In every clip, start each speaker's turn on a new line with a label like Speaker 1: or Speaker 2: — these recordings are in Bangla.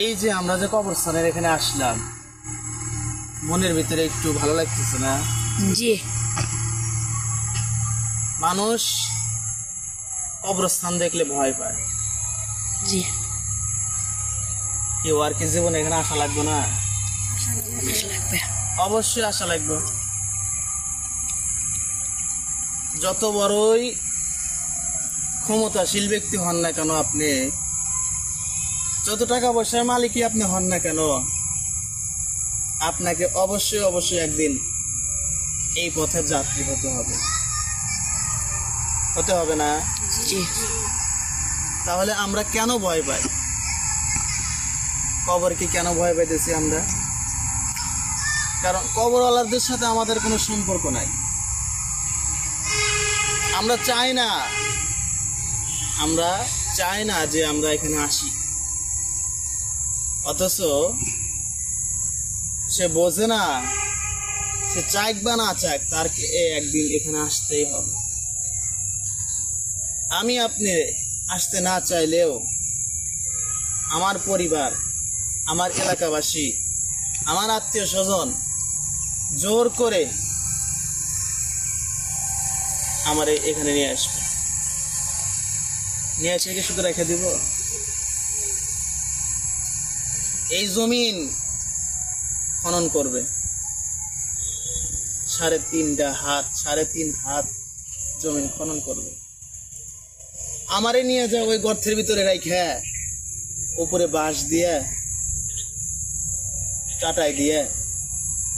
Speaker 1: এই যে আমরা যে কবরস্থানের এখানে আসলাম মনের ভিতরে একটু ভালো লাগতেছে না?
Speaker 2: জি।
Speaker 1: মানুষ কবরস্থান দেখলে ভয় পায়।
Speaker 2: জি।
Speaker 1: কেউ আর কি জীবনে এখানে আসা লাগবে না? অবশ্যই আশা লাগবে। যত বড়ই ক্ষমতাশীল ব্যক্তি হন না কেন আপনি যত টাকা পয়সার মালিকই আপনি হন না কেন আপনাকে অবশ্যই অবশ্যই একদিন এই পথের যাত্রী হতে হবে। হতে হবে না? তাহলে আমরা কেন ভয় পাই? কবরকে কেন ভয় পাইতেছি আমরা? কারণ কবরওয়ালাদের সাথে আমাদের কোনো সম্পর্ক নাই। আমরা চাই না আমরা চাই না যে আমরা এখানে আসি। অথচ সে বোঝে না, সে চাক বা না, চাক, তার একদিন এখানে আসতেই হবে। আমি আপনি আসতে না চাইলেও আমার পরিবার, আমার এলাকাবাসী, আমার আত্মীয় স্বজন জোর করে আমার এখানে নিয়ে আসবে। নিয়ে এসে কি শুধু রেখে দিব? এই জমিন খনন করবে। সাড়ে তিনটা হাত, সাড়ে তিন হাত জমিন খনন করবে। আমারে নিয়ে যা ওই গর্তের ভিতরে রাইখা। উপরে বাঁশ দিয়ে, চাটাই দিয়ে,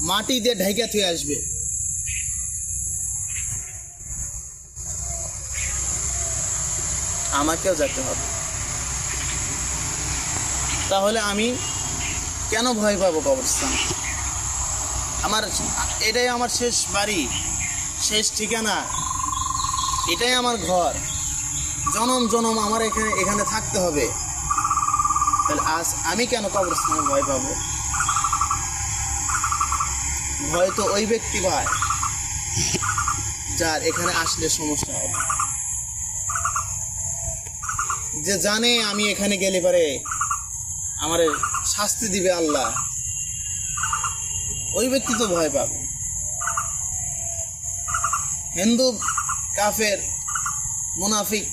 Speaker 1: মাটি দিয়ে ঢাইকা থুয়ে আসবে। আমাকেও যেতে হবে। তাহলে আমি কেন ভয় পাবো কবরস্থান? আমার এটাই আমার শেষ বাড়ি, শেষ ঠিকানা, এটাই আমার ঘর। জনম জনম আমার এখানে এখানে থাকতে হবে। তাহলে আজ আমি কেন কবরস্থানে ভয় পাবো? ভয় তো ওই ব্যক্তি পায় যার এখানে আসলে সমস্যা হবে। যে জানে আমি এখানে গেলে পারে আমার শাস্তি দিবে আল্লাহ। ওই ব্যক্তি তো ভয় পাবে। হিন্দু, কাফের, মুনাফিক,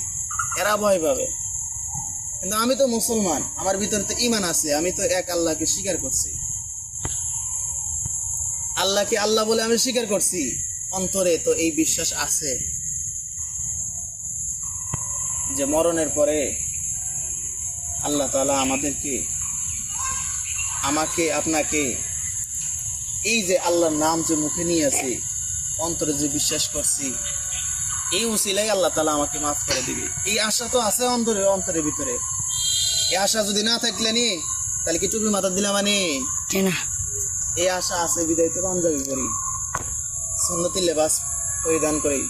Speaker 1: এরা ভয় পাবে। কিন্তু আমি তো মুসলমান, আমার ভিতরে তো ইমান আছে, আমি তো এক আল্লাহকে স্বীকার করছি। আল্লাহকে আল্লাহ বলে আমি স্বীকার করছি, অন্তরে তো এই বিশ্বাস আছে। যে মরণের পরে আল্লাহ তালা আমাদেরকে আমাকে আপনাকে এই যে আল্লাহর নাম যে মুখে নিয়ে আছে অন্তরে যে বিশ্বাস করছি এই উসিলাই আল্লাহ তালা আমাকে মাফ করে দিবে। এই আশা তো আছে অন্তরে অন্তরের ভিতরে। এই আশা যদি না থাকলে নি তাহলে কি টুপি মাথা দিলাম মানে এই আশা আছে বিদায় তো পাঞ্জাবি করি সুন্নতি লেবাস পরিধান করি।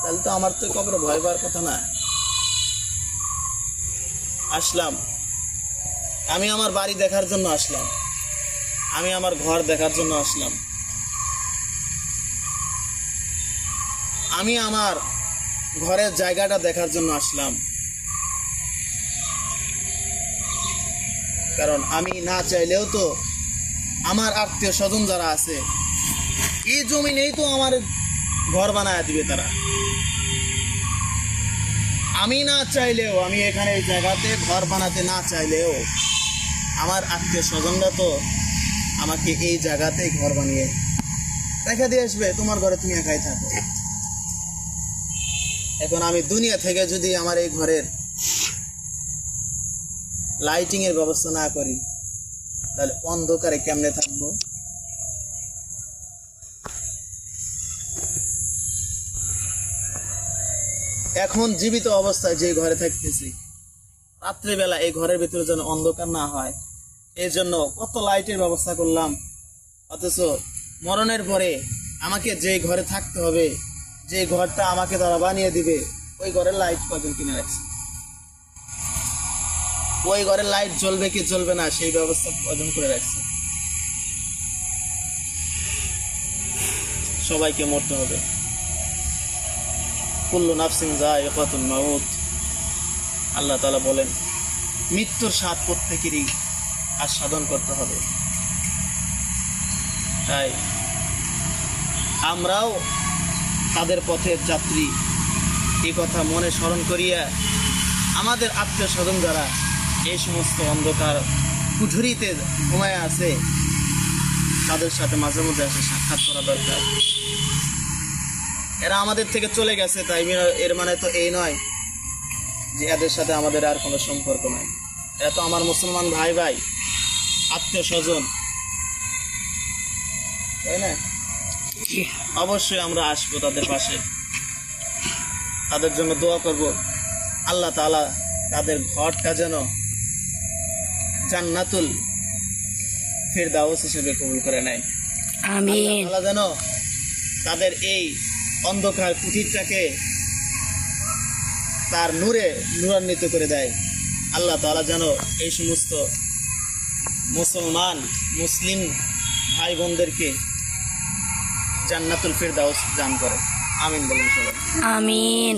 Speaker 1: তাহলে তো আমার তো কখনো ভয় পাওয়ার কথা না। আসলাম। আমি আমার বাড়ি দেখার জন্য আসলাম। আমি আমার ঘর দেখার জন্য আসলাম। আমি আমার ঘরের জায়গাটা দেখার জন্য আসলাম। কারণ আমি না চাইলেও তো আমার আত্মীয় স্বজন যারা আছে, এই জমিনেই তো আমার ঘর বানায় দিবে তারা। আমি না চাইলেও, আমি এখানে এই জায়গাতে ঘর বানাতে না চাইলেও আমার আত্মীয় স্বজনরা তো আমাকে এই জায়গাতেই ঘর বানিয়ে রেখে দিয়ে আসবে। তোমার ঘরে তুমি একাই থাকো। এখন আমি দুনিয়া থেকে যদি আমার এই ঘরের লাইটিং এর ব্যবস্থা না করি, তাহলে অন্ধকারে কেমনে থাকব? এখন জীবিত অবস্থায় যে ঘরে থাকতেছি রাত্রিবেলা এই ঘরের ভিতরে যেন অন্ধকার না হয়। এই জন্য কত লাইটের ব্যবস্থা করলাম। অথচ মরণের পরে আমাকে যে ঘরে থাকতে হবে যে ঘরটা আমাকে তারা বানিয়ে দিবে, ওই ঘরের লাইট কজন কিনে রাখছে? ওই ঘরের লাইট জ্বলবে কি জ্বলবে না, সেই ব্যবস্থা কজন করে রাখছে? সবাইকে মরতে হবে। কুল্লু নাফসিং যায় মাউত। আল্লাহ তালা বলেন, মৃত্যুর স্বাদ প্রত্যেকেরই আস্বাদন করতে হবে। তাই আমরাও তাদের পথের যাত্রী। এই কথা মনে স্মরণ করিয়া আমাদের আত্মীয় স্বজন যারা এই সমস্ত অন্ধকার কুঠুরিতে ঘুমায় আছে, তাদের সাথে মাঝে মধ্যে আসে সাক্ষাৎ করা দরকার। এরা আমাদের থেকে চলে গেছে, তাই এর মানে তো এই নয় যে এদের সাথে আমাদের আর কোনো সম্পর্ক নাই। এরা তো আমার মুসলমান ভাই ভাই আত্মীয় স্বজন। তাই না? অবশ্যই আমরা আসব তাদের পাশে। তাদের জন্য দোয়া করব। আল্লাহ তাআলা তাদের ঘরটা যেন জান্নাতুল ফের ফেরদাউস হিসেবে কবুল করে নেয়। আল্লাহ যেন তাদের এই অন্ধকার কুঠিরটাকে তার নূরে নূরান্বিত করে দেয়। আল্লাহ তালা যেন এই সমস্ত মুসলমান, মুসলিম ভাই বোনদেরকে জান্নাতুল ফিরদাউস দান করে। আমিন বলেন সবাই।
Speaker 2: আমিন।